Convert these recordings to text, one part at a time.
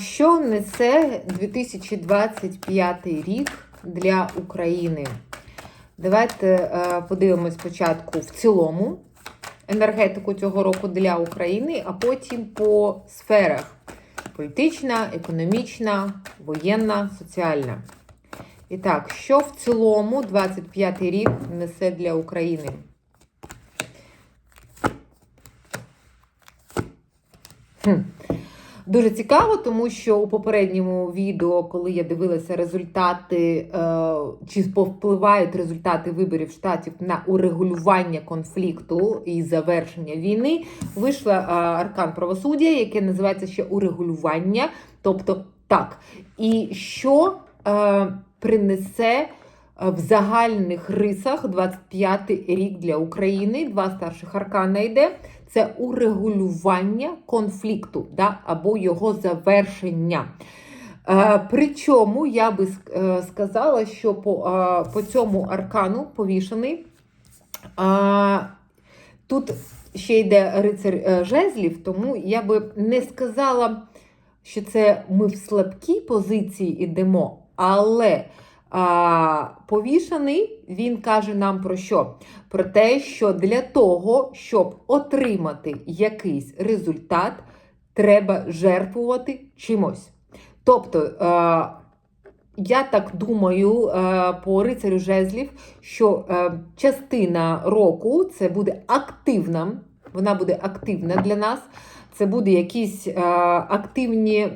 Що несе 2025 рік для України? Давайте е, подивимось спочатку в цілому енергетику цього року для України, а потім по сферах: політична, економічна, воєнна, соціальна. І так, що в цілому 25 рік несе для України? Хм. Дуже цікаво, тому що у попередньому відео, коли я дивилася результати, е, чи повпливають результати виборів штатів на урегулювання конфлікту і завершення війни, вийшла е, аркан правосуддя, яке називається ще урегулювання. Тобто так. І що е, принесе в загальних рисах 25-й рік для України? Два старших аркана йде це урегулювання конфлікту да, або його завершення. Е, причому я би е, сказала, що по, е, по цьому аркану повішений. Тут ще йде рицар жезлів, тому я би не сказала, що це ми в слабкій позиції йдемо, але а, повішаний, він каже нам про що? Про те, що для того, щоб отримати якийсь результат, треба жертвувати чимось. Тобто, а, я так думаю а, по рицарю жезлів, що а, частина року це буде активна, вона буде активна для нас. Це буде якісь е, активні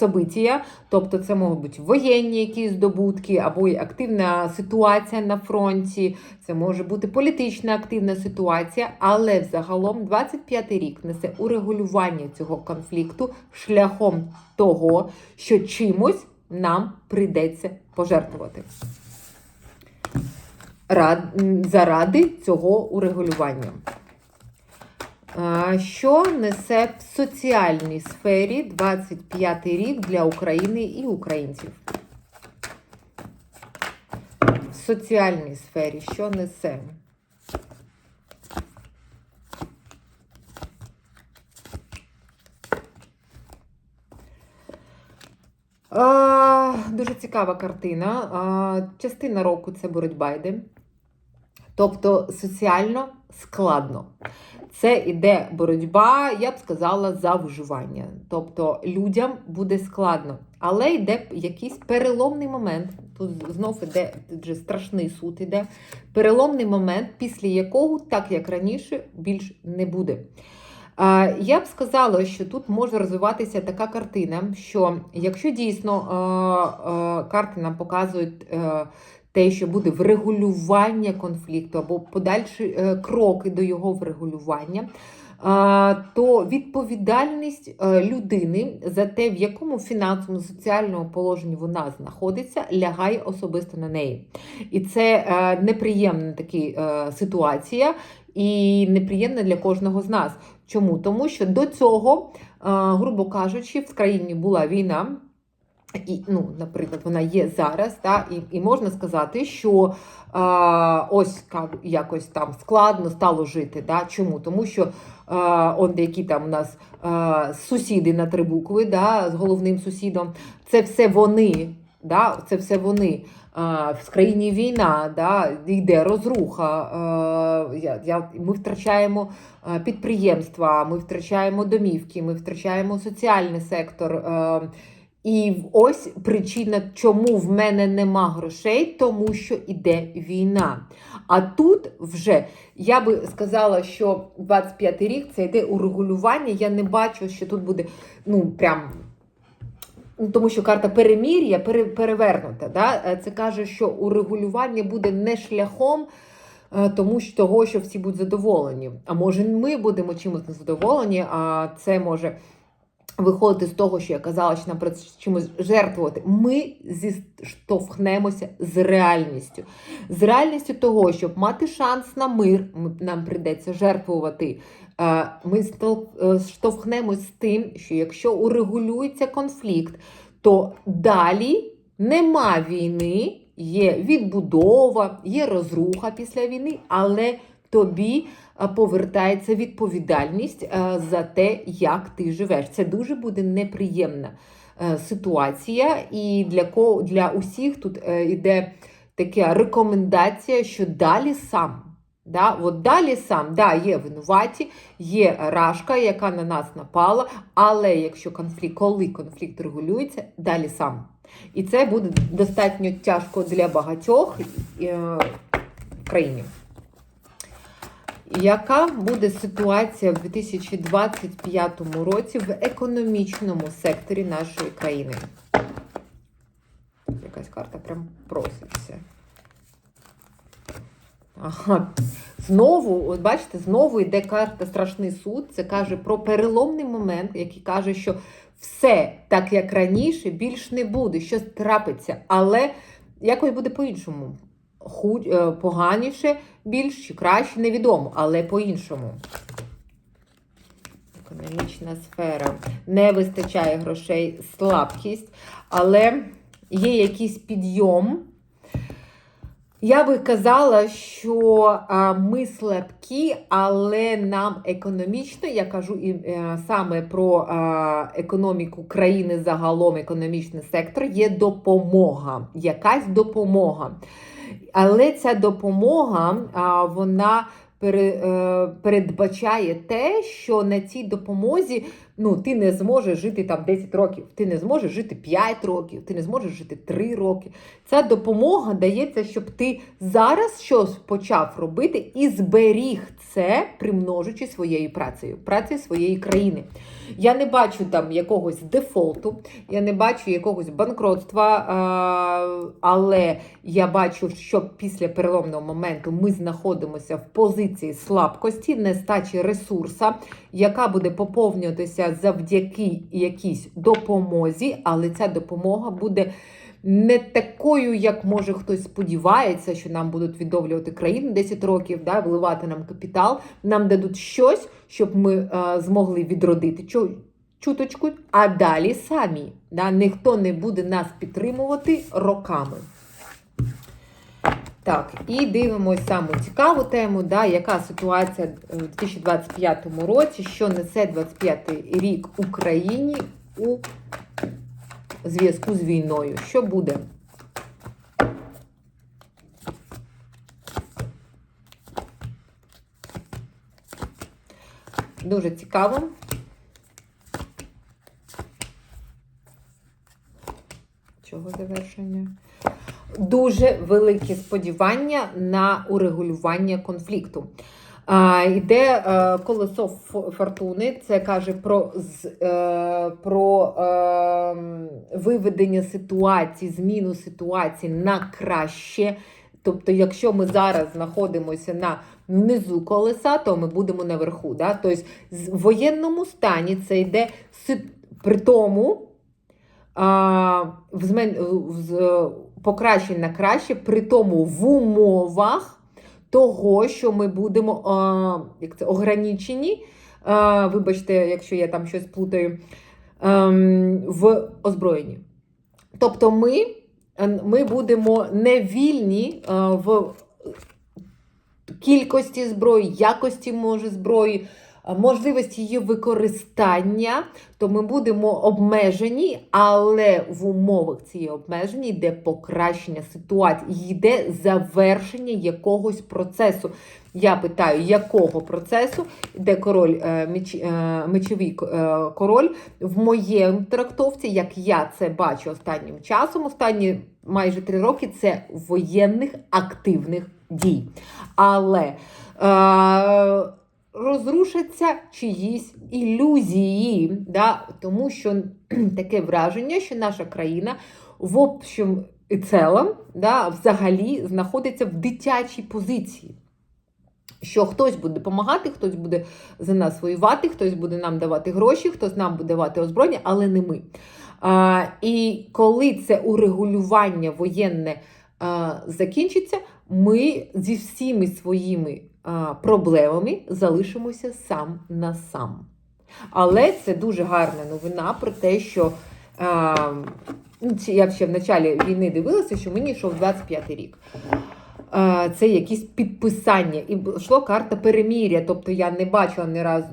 события, тобто це можуть бути воєнні якісь здобутки, або й активна ситуація на фронті, це може бути політична активна ситуація, але взагалом 25-й рік несе урегулювання цього конфлікту шляхом того, що чимось нам прийдеться пожертвувати. Рад, заради цього урегулювання. Що несе в соціальній сфері 25 рік для України і українців? В соціальній сфері що несе? Дуже цікава картина. Частина року це боротьба йде. Тобто соціально складно. Це іде боротьба, я б сказала, за виживання. Тобто людям буде складно. Але йде якийсь переломний момент. Тут знов іде вже страшний суд іде. Переломний момент, після якого, так як раніше, більш не буде. Я б сказала, що тут може розвиватися така картина, що якщо дійсно карти нам показують те, що буде врегулювання конфлікту або подальші е, кроки до його врегулювання, то відповідальність е, людини за те, в якому фінансовому соціальному положенні вона знаходиться, лягає особисто на неї. І це е, неприємна така ситуація і неприємна для кожного з нас. Чому? Тому що до цього, грубо кажучи, в країні була війна. І, ну, Наприклад, вона є зараз, та, і і можна сказати, що а, ось як, якось там складно стало жити. Да? Чому? Тому що а, он деякі там у нас а, сусіди на три букви да, з головним сусідом, це все вони. Да? Це все вони. В країні війна, да? йде розруха. Я, я, Ми втрачаємо підприємства, ми втрачаємо домівки, ми втрачаємо соціальний сектор. І ось причина, чому в мене нема грошей, тому що іде війна. А тут вже я би сказала, що 25 й рік це йде урегулювання. Я не бачу, що тут буде ну прям. Ну, тому що карта перемір'я перевернута. Да? Це каже, що урегулювання буде не шляхом е, тому що того, що всі будуть задоволені. А може, ми будемо чимось незадоволені, а це може виходити з того, що я казала, що нам про чимось жертвувати, ми зіштовхнемося з реальністю. З реальністю того, щоб мати шанс на мир, нам прийдеться жертвувати. Ми штовхнемось з тим, що якщо урегулюється конфлікт, то далі нема війни, є відбудова, є розруха після війни, але тобі повертається відповідальність за те, як ти живеш. Це дуже буде неприємна е, ситуація, і для ко для усіх тут е, іде така рекомендація, що далі сам. Да, от далі сам, да, є винуваті, є рашка, яка на нас напала, але якщо конфлікт, коли конфлікт регулюється, далі сам. І це буде достатньо тяжко для багатьох е, в країні. Яка буде ситуація в 2025 році в економічному секторі нашої країни? Якась карта прям проситься. Ага. Знову, от бачите, знову йде карта Страшний суд. Це каже про переломний момент, який каже, що все так, як раніше, більш не буде, щось трапиться, але якось буде по-іншому. Е, Поганіше, більш чи краще, невідомо, але по-іншому. Економічна сфера. Не вистачає грошей, слабкість, але є якийсь підйом. Я би казала, що ми слабкі, але нам економічно, я кажу і е, саме про економіку країни загалом, економічний сектор, є допомога, якась допомога. Але ця допомога, вона е, передбачає те, що на цій допомозі ну, ти не зможеш жити там 10 років, ти не зможеш жити 5 років, ти не зможеш жити 3 роки. Ця допомога дається, щоб ти зараз щось почав робити і зберіг це, примножуючи своєю працею, працею своєї країни. Я не бачу там якогось дефолту, я не бачу якогось банкротства, але я бачу, що після переломного моменту ми знаходимося в позиції слабкості, нестачі ресурса, яка буде поповнюватися завдяки якійсь допомозі, але ця допомога буде. Не такою, як може хтось сподівається, що нам будуть відновлювати країну 10 років, да, вливати нам капітал. Нам дадуть щось, щоб ми е, змогли відродити чу- чуточку, а далі самі. Да, ніхто не буде нас підтримувати роками. Так, і дивимось саму цікаву тему, да, яка ситуація у 2025 році, що несе 25 рік Україні у зв'язку з війною. Що буде? Дуже цікаво. Чого завершення? Дуже великі сподівання на урегулювання конфлікту. Йде е, колесо фортуни, це каже про, е, про е, виведення ситуації, зміну ситуації на краще. Тобто, якщо ми зараз знаходимося на низу колеса, то ми будемо наверху. Да? Тобто, в воєнному стані це йде при тому в покращень на краще, при тому в умовах того, що ми будемо а, як це, ограничені. А, вибачте, якщо я там щось плутаю, ем, в озброєнні. Тобто ми, е, ми будемо не вільні е, в кількості зброї, якості може зброї, е, можливості її використання, то ми будемо обмежені, але в умовах цієї обмеження йде покращення ситуації, йде завершення якогось процесу. Я питаю, якого процесу, де король е, меч, е, мечовий король в моєму трактовці, як я це бачу останнім часом, останні майже три роки, це воєнних активних дій. Але е, розрушаться чиїсь ілюзії, да? тому що таке враження, що наша країна в общем і цілому да, взагалі знаходиться в дитячій позиції. Що хтось буде допомагати, хтось буде за нас воювати, хтось буде нам давати гроші, хтось нам буде давати озброєння, але не ми. А, і коли це урегулювання воєнне а, закінчиться, ми зі всіми своїми проблемами залишимося сам на сам. Але це дуже гарна новина про те, що ну, я ще в началі війни дивилася, що мені йшов 25 рік. це якісь підписання. І йшло карта переміря. Тобто я не бачила ні разу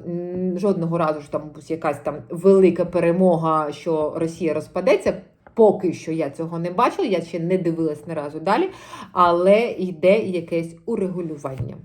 жодного разу, що там якась там велика перемога, що Росія розпадеться. Поки що я цього не бачила, я ще не дивилась ні разу далі, але йде якесь урегулювання.